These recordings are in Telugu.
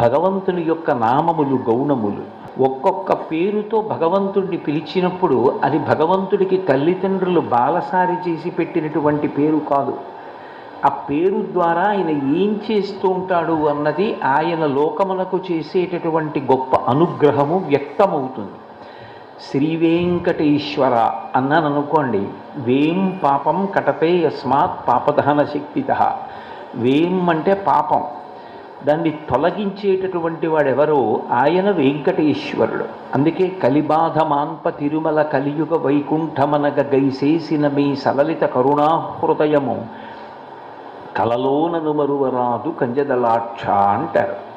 భగవంతుని యొక్క నామములు గౌణములు ఒక్కొక్క పేరుతో భగవంతుడిని పిలిచినప్పుడు అది భగవంతుడికి తల్లిదండ్రులు బాలసారి చేసి పెట్టినటువంటి పేరు కాదు. ఆ పేరు ద్వారా ఆయన ఏం చేస్తూ ఉంటాడు అన్నది ఆయన లోకమునకు చేసేటటువంటి గొప్ప అనుగ్రహము వ్యక్తమవుతుంది. శ్రీ వెంకటేశ్వర అన్నాను అనుకోండి వేం పాపం కటతే యస్మాత్ పాపదహన శక్తిత. వేం అంటే పాపం. దాన్ని తొలగించేటటువంటి వాడెవరో ఆయన వెంకటేశ్వరుడు. అందుకే కలిబాధ మాన్ప తిరుమల కలియుగ వైకుంఠమనగ గైసేసిన మీ సలలిత కరుణాహృదయము కలలోనను మరువరాదు కంజదలాక్ష అంటారు.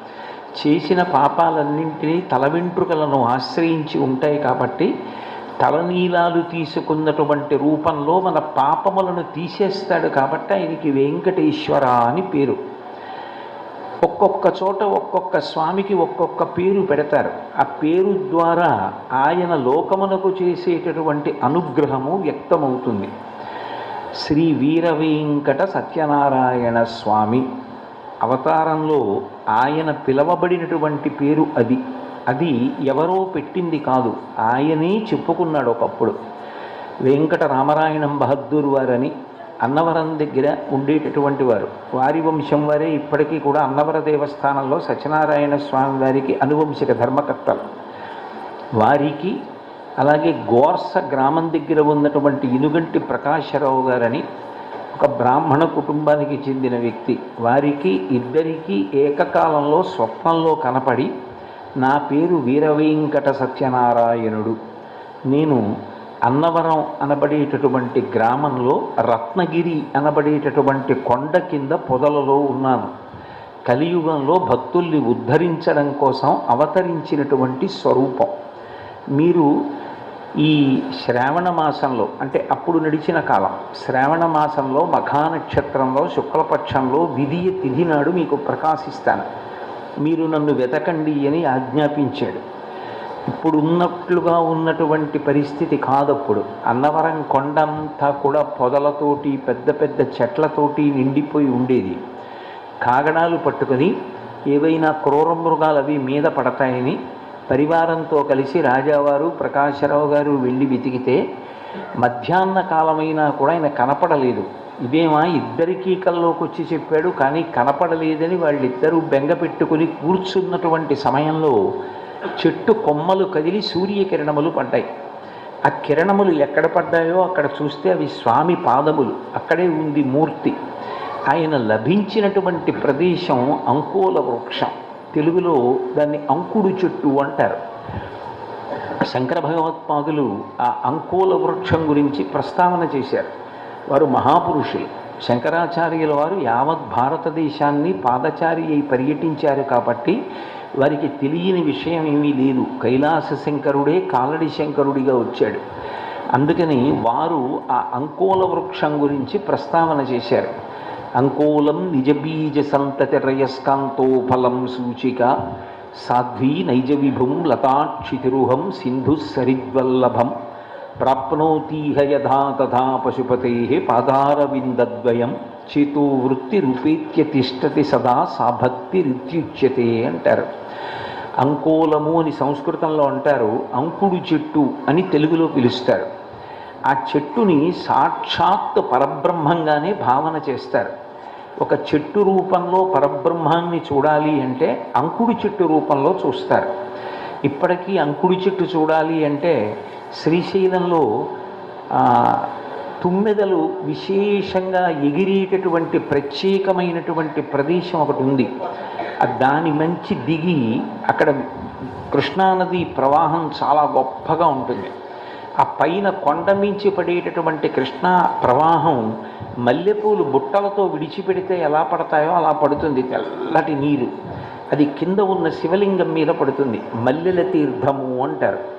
చేసిన పాపాలన్నింటినీ తల వెంట్రుకలను ఆశ్రయించి ఉంటాయి కాబట్టి తలనీలాలు తీసుకున్నటువంటి రూపంలో మన పాపములను తీసేస్తాడు కాబట్టి ఆయనకి వెంకటేశ్వర అని పేరు. ఒక్కొక్క చోట ఒక్కొక్క స్వామికి ఒక్కొక్క పేరు పెడతారు. ఆ పేరు ద్వారా ఆయన లోకమునకు చేసేటటువంటి అనుగ్రహము వ్యక్తమవుతుంది. శ్రీ వీరవేంకట సత్యనారాయణ స్వామి అవతారంలో ఆయన పిలవబడినటువంటి పేరు అది. అది ఎవరో పెట్టింది కాదు. ఆయనే చెప్పుకున్నాడు ఒకప్పుడు. వెంకట రామరాయణం బహద్దూర్ వారని అన్నవరం దగ్గర ఉండేటటువంటి వారు. వారి వంశం వారే ఇప్పటికీ కూడా అన్నవర దేవస్థానంలో సత్యనారాయణ స్వామి వారికి అనువంశిక ధర్మకర్తలు. వారికి అలాగే గోర్స గ్రామం దగ్గర ఉన్నటువంటి ఇనుగంటి ప్రకాశరావు గారని ఒక బ్రాహ్మణ కుటుంబానికి చెందిన వ్యక్తి. వారికి ఇద్దరికీ ఏకకాలంలో స్వప్నంలో కనపడి నా పేరు వీరవేంకట సత్యనారాయణుడు. నేను అన్నవరం అనబడేటటువంటి గ్రామంలో రత్నగిరి అనబడేటటువంటి కొండ కింద పొదలలో ఉన్నాను. కలియుగంలో భక్తుల్ని ఉద్ధరించడం కోసం అవతరించినటువంటి స్వరూపం. మీరు ఈ శ్రావణ మాసంలో అంటే అప్పుడు నడిచిన కాలం శ్రావణ మాసంలో మఖా నక్షత్రంలో శుక్లపక్షంలో విధియ తిథి నాడు మీకు ప్రకాశిస్తాను. మీరు నన్ను వెతకండి అని ఆజ్ఞాపించాడు. ఇప్పుడు ఉన్నట్లుగా ఉన్నటువంటి పరిస్థితి కాదప్పుడు. అన్నవరం కొండంతా కూడా పొదలతోటి పెద్ద పెద్ద చెట్లతోటి నిండిపోయి ఉండేది. కాగడాలు పట్టుకొని ఏవైనా క్రూర మృగాలు అవి మీద పడతాయని పరివారంతో కలిసి రాజావారు ప్రకాశరావు గారు వెళ్ళి వెతికితే మధ్యాహ్న కాలమైనా కూడా ఆయన కనపడలేదు. ఇదేమా ఇద్దరికీ కల్లోకి వచ్చి చెప్పాడు కానీ కనపడలేదని వాళ్ళిద్దరూ బెంగ పెట్టుకుని కూర్చున్నటువంటి సమయంలో చెట్టు కొమ్మలు కదిలి సూర్యకిరణములు పడ్డాయి. ఆ కిరణములు ఎక్కడ పడ్డాయో అక్కడ చూస్తే అవి స్వామి పాదములు. అక్కడే ఉంది మూర్తి. ఆయన లభించినటువంటి ప్రదేశం అంకోల వృక్షం. తెలుగులో దాన్ని అంకుడు చెట్టు అంటారు. శంకర భగవత్పాదులు ఆ అంకోల వృక్షం గురించి ప్రస్తావన చేశారు. వారు మహాపురుషులు. శంకరాచార్యుల వారు యావత్ భారతదేశాన్ని పాదచారి అయి పర్యటించారు కాబట్టి వారికి తెలియని విషయం ఏమీ లేదు. కైలాస శంకరుడే కాలడి శంకరుడిగా వచ్చాడు. అందుకని వారు ఆ అంకోల వృక్షం గురించి ప్రస్తావన చేశారు. అంకోలం నిజబీజ సంతతి రయస్కాంతో ఫలం సూచిక సాధ్వీ నైజ విభుం లతాక్షితిరుహం సింధు సరిద్వల్లభం ప్రాప్నోతీహ యథా తథా పశుపతే పాదారవిందద్వయం. చేతో వృత్తి రూపేత్య తిష్టతి సదా సా భక్తి అంటారు. అంకోలము అని సంస్కృతంలో అంటారు అంకుడు చెట్టు అని తెలుగులో పిలుస్తారు. ఆ చెట్టుని సాక్షాత్ పరబ్రహ్మంగానే భావన చేస్తారు. ఒక చెట్టు రూపంలో పరబ్రహ్మాన్ని చూడాలి అంటే అంకుడు చెట్టు రూపంలో చూస్తారు. ఇప్పటికీ అంకుడు చెట్టు చూడాలి అంటే శ్రీశైలంలో తుమ్మెదలు విశేషంగా ఎగిరేటటువంటి ప్రత్యేకమైనటువంటి ప్రదేశం ఒకటి ఉంది. దాని మంచి దిగి అక్కడ కృష్ణానది ప్రవాహం చాలా గొప్పగా ఉంటుంది. ఆ పైన కొండ మించి పడేటటువంటి కృష్ణా ప్రవాహం మల్లెపూలు బుట్టలతో విడిచిపెడితే ఎలా పడతాయో అలా పడుతుంది తెల్లటి నీరు. అది కింద ఉన్న శివలింగం మీద పడుతుంది. మల్లెల తీర్థము అంటారు.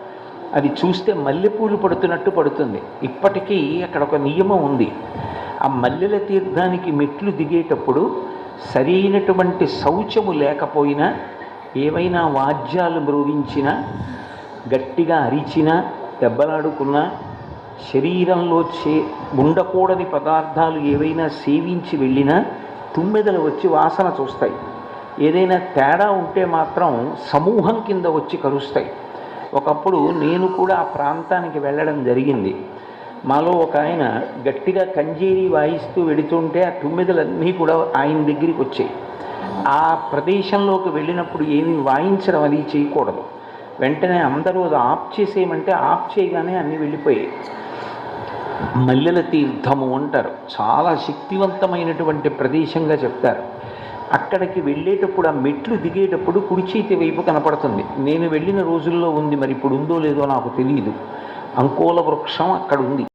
అది చూస్తే మల్లెపూలు పడుతున్నట్టు పడుతుంది. ఇప్పటికీ అక్కడ ఒక నియమం ఉంది. ఆ మల్లెల తీర్థానికి మెట్లు దిగేటప్పుడు సరైనటువంటి శౌచము లేకపోయినా ఏవైనా వాద్యాలు మ్రోగించినా గట్టిగా అరిచినా దెబ్బలాడుకున్నా శరీరంలో చే ఉండకూడని పదార్థాలు ఏవైనా సేవించి వెళ్ళినా తుమ్మెదలు వచ్చి వాసన చూస్తాయి. ఏదైనా తేడా ఉంటే మాత్రం సమూహం కింద వచ్చి కరుస్తాయి. ఒకప్పుడు నేను కూడా ఆ ప్రాంతానికి వెళ్ళడం జరిగింది. మాలో ఒక ఆయన గట్టిగా కంజీరి వాయిస్తూ వెడుతుంటే ఆ తుమ్మిదలన్నీ కూడా ఆయన దగ్గరికి వచ్చాయి. ఆ ప్రదేశంలోకి వెళ్ళినప్పుడు ఏమీ వాయించడం అది చేయకూడదు. వెంటనే అందరూ అది ఆఫ్ చేసేయమంటే ఆఫ్ చేయగానే అన్నీ వెళ్ళిపోయాయి. మల్లెల తీర్థము అంటారు. చాలా శక్తివంతమైనటువంటి ప్రదేశంగా చెప్తారు. అక్కడికి వెళ్ళేటప్పుడు ఆ మెట్లు దిగేటప్పుడు కుడి చేతి వైపు కనపడుతుంది. నేను వెళ్ళిన రోజుల్లో ఉంది మరి ఇప్పుడు ఉందో లేదో నాకు తెలియదు అంకోల వృక్షం అక్కడ ఉంది.